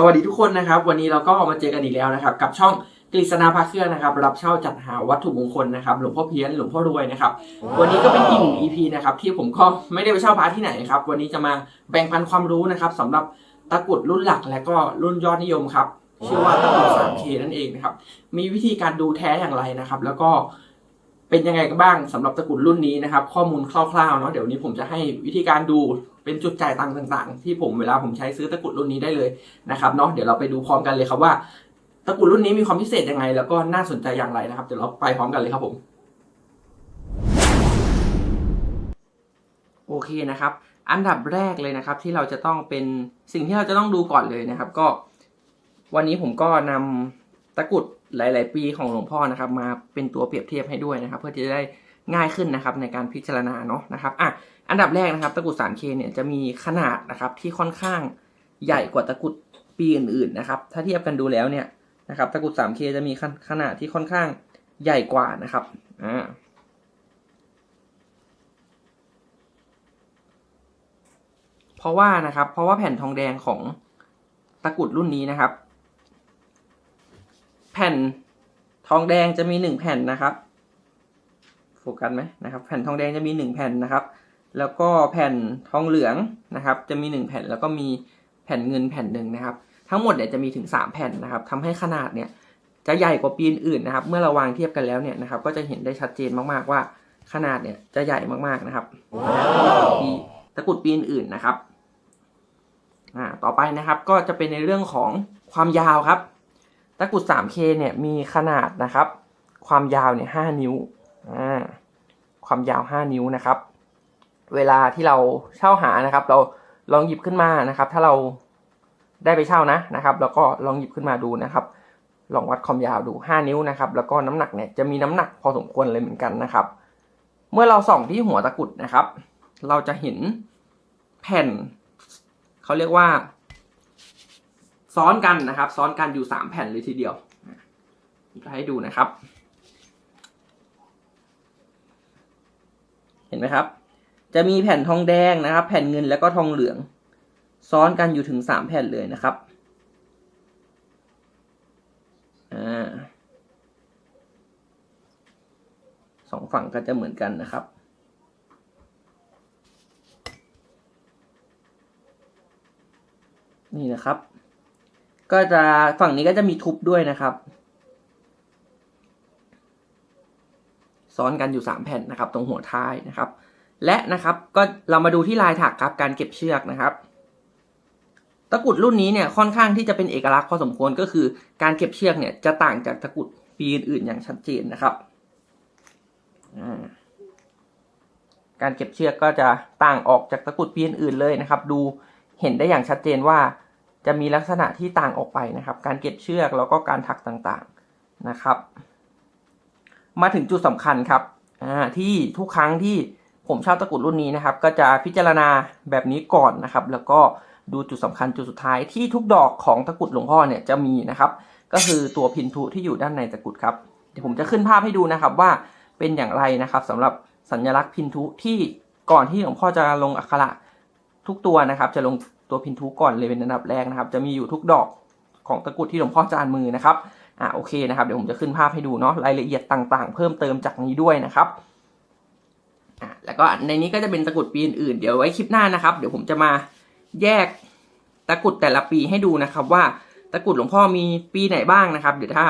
สวัสดีทุกคนนะครับ วันนี้เราก็มาเจอกันอีกแล้วนะครับ กับช่องกฤษณาพาเครื่องนะครับ รับเช่าจัดหาวัตถุมงคลนะครับหลวงพ่อเพี้ยนหลวงพ่อรวยนะครับ วันนี้ก็เป็นอีกหนึ่ง EP นะครับที่ผมก็ไม่ได้ไปเช่าพระที่ไหนครับ วันนี้จะมาแบ่งปันความรู้นะครับสำหรับตะกรุดรุ่นหลักและก็รุ่นยอดนิยมครับชื่อว่าตะกรุด 3K นั่นเองนะครับ มีวิธีการดูแท้อย่างไรนะครับ แล้วก็เป็นยังไงกันบ้างสำหรับตะกรุดรุ่นนี้นะครับ ข้อมูลคร่าวๆเนาะเดี๋ยววนนี้ผมจะให้วิธีการดู เป็นจุดจ่ายตังค์ต่างๆ ที่ผมเวลาผมใช้ซื้อตะกรุดรุ่นนี้ได้เลยนะครับเนาะเดี๋ยวเราไปดูพร้อมกันเลยครับว่าตะกรุดรุ่นนี้มีความพิเศษยังไง แล้วก็น่าสนใจอย่างไรนะครับเดี๋ยวเราไปพร้อมกันเลยครับผมโอเคนะครับ อันดับแรกเลยนะครับที่เราจะต้องเป็นสิ่งที่เราจะต้องดูก่อนเลยนะครับ ก็ วันนี้ผมก็นำตะกรุดหลาย ๆ ปีของหลวงพ่อนะครับ มาเป็นตัวเปรียบเทียบให้ด้วยนะครับ เพื่อที่จะได้ง่ายขึ้นนะครับในการพิจารณาเนาะนะครับอะ อันดับแรกนะครับตะกรุด 3K เนี่ยจะมีขนาดนะครับที่ค่อนข้างใหญ่กว่าตะกรุดปีอื่นๆนะครับ ถ้าเทียบกันดูแล้วเนี่ยนะครับตะกรุด 3K จะมีขนาดที่ค่อนข้างใหญ่กว่านะครับอ่าเพราะว่านะครับ เพราะว่าแผ่นทองแดงของตะกรุดรุ่นนี้นะครับ แผ่นทองแดงจะมีหนึ่งแผ่นนะครับ โฟกัสไหมนะครับ แผ่นทองแดงจะมีหนึ่งแผ่นนะครับ แล้วก็แผ่นทองเหลืองนะครับ จะมีหนึ่งแผ่นแล้วก็มีแผ่นเงินแผ่นหนึ่งนะครับ ทั้งหมดเนี่ยจะมีถึงสามแผ่นนะครับทำให้ขนาดเนี่ยจะใหญ่กว่าปีอื่นๆนะครับ เมื่อเราวางเทียบกันแล้วเนี่ยนะครับ ก็จะเห็นได้ชัดเจนมากๆว่าขนาดเนี่ยจะใหญ่มากๆนะครับปีตะกรุดปีอื่นๆนะครับอ่าต่อไปนะครับก็จะเป็นในเรื่องของความยาวครับ ตะกรุด 3K เนี่ยมีขนาดนะครับ ความยาวเนี่ย5นิ้วอ่าความยาว 5 นิ้วนะครับ เวลาที่เราเช่าหานะครับ เราลองหยิบขึ้นมานะครับ ถ้าเราได้ไปเช่านะนะครับ แล้วก็ลองหยิบขึ้นมาดูนะครับ ลองวัดความยาวดู 5 นิ้วนะครับ แล้วก็น้ำหนักเนี่ยจะมีน้ำหนักพอสมควรเลยเหมือนกันนะครับ เมื่อเราส่องที่หัวตะกุดนะครับ เราจะเห็นแผ่นเขาเรียกว่า ซ้อนกันนะครับ ซ้อนกันอยู่สามแผ่นเลยทีเดียวจะให้ดูนะครับ เห็นไหมครับ จะมีแผ่นทองแดงนะครับ แผ่นเงินแล้วก็ทองเหลือง ซ้อนกันอยู่ถึงสามแผ่นเลยนะครับอ่าสองฝั่งก็จะเหมือนกันนะครับ นี่นะครับ ก็จะฝั่งนี้ก็จะมีทุบด้วยนะครับ ซ้อนกันอยู่สามแผ่นนะครับ ตรงหัวท้ายนะครับ และนะครับก็เรามาดูที่ลายถักครับการเก็บเชือกนะครับ ตะกุดรุ่นนี้เนี่ยค่อนข้างที่จะเป็นเอกลักษณ์พอสมควรก็คือ การเก็บเชือกเนี่ยจะต่างจากตะกุดปีอื่นๆอย่างชัดเจนนะครับการเก็บเชือกก็จะต่างออกจากตะกุดปีอื่นๆเลยนะครับ ดูเห็นได้อย่างชัดเจนว่า จะมีลักษณะที่ต่างออกไปนะครับ การเก็บเชือกแล้วก็การถักต่างๆนะครับ มาถึงจุดสำคัญครับที่ทุกครั้งที่ ผมเช่าตะกรุดรุ่นนี้นะครับ ก็จะพิจารณาแบบนี้ก่อนนะครับ แล้วก็ดูจุดสำคัญจุดสุดท้ายที่ทุกดอกของตะกรุดหลวงพ่อเนี่ยจะมีนะครับ ก็คือตัวพินทุที่อยู่ด้านในตะกรุดครับเดี๋ยวผมจะขึ้นภาพให้ดูนะครับว่าเป็นอย่างไรนะครับสำหรับสัญลักษณ์พินทุที่ก่อนที่หลวงพ่อจะลงอักขระทุกตัวนะครับ จะลงตัวพินทุก่อนเลยเป็นอันดับแรกนะครับ จะมีอยู่ทุกดอกของตะกรุดที่หลวงพ่อจานมือนะครับอ่าโอเคนะครับเดี๋ยวผมจะขึ้นภาพให้ดูเนาะรายละเอียดต่างๆ เพิ่มเติมจากนี้ด้วยนะครับ แล้วก็ในนี้ก็จะเป็นตะกรุดปีอื่นๆ เดี๋ยวไว้คลิปหน้านะครับ เดี๋ยวผมจะมาแยกตะกรุดแต่ละปีให้ดูนะครับ ว่าตะกรุดหลวงพ่อมีปีไหนบ้างนะครับ เดี๋ยวถ้า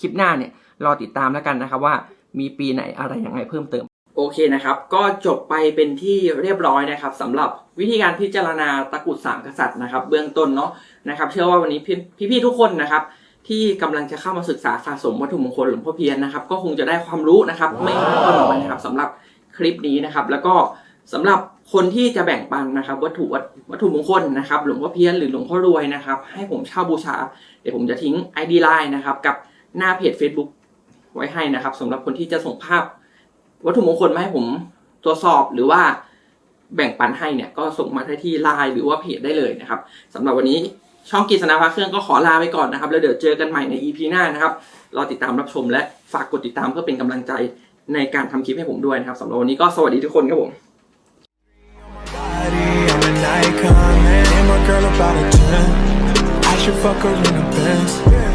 คลิปหน้าเนี่ยรอติดตามแล้วกันนะครับว่ามีปีไหนอะไรยังไงเพิ่มเติม โอเคนะครับ ก็จบไปเป็นที่เรียบร้อยนะครับสำหรับวิธีการพิจารณาตะกรุดสามกษัตริย์นะครับ เบื้องต้นเนาะนะครับ เชื่อว่าวันนี้พี่ๆทุกคนนะครับ ที่กำลังจะเข้ามาศึกษาสะสมวัตถุมงคลหลวงพ่อเพียรนะครับ ก็คงจะได้ความรู้นะครับ ไม่มากก็น้อยนะครับสำหรับ คลิปนี้นะครับ แล้วก็สำหรับคนที่จะแบ่งปันนะครับ วัตถุวัตถุมงคลนะครับหลวงพ่อเพียรหรือหลวงพ่อรวยนะครับ ให้ผมเช่าบูชา เดี๋ยวผมจะทิ้ง ID Line นะครับ กับหน้าเพจ Facebook ไว้ให้นะครับสำหรับคนที่จะส่งภาพ วัตถุมงคลมาให้ผมตรวจสอบหรือว่าแบ่งปันให้เนี่ยก็ส่งมาได้ที่ไลน์หรือว่าเพจได้เลยนะครับสำหรับวันนี้ช่องกิจสนาพาเครื่องก็ขอลาไปก่อนนะครับ แล้วเดี๋ยวเจอกันใหม่ใน EP หน้านะครับรอติดตามรับชมและฝากกดติดตามเพื่อเป็นกำลังใจ ในการทำคลิปให้ผมด้วยนะครับสำหรับวันนี้ก็สวัสดีทุกคนครับผม should fuck her in a Benz.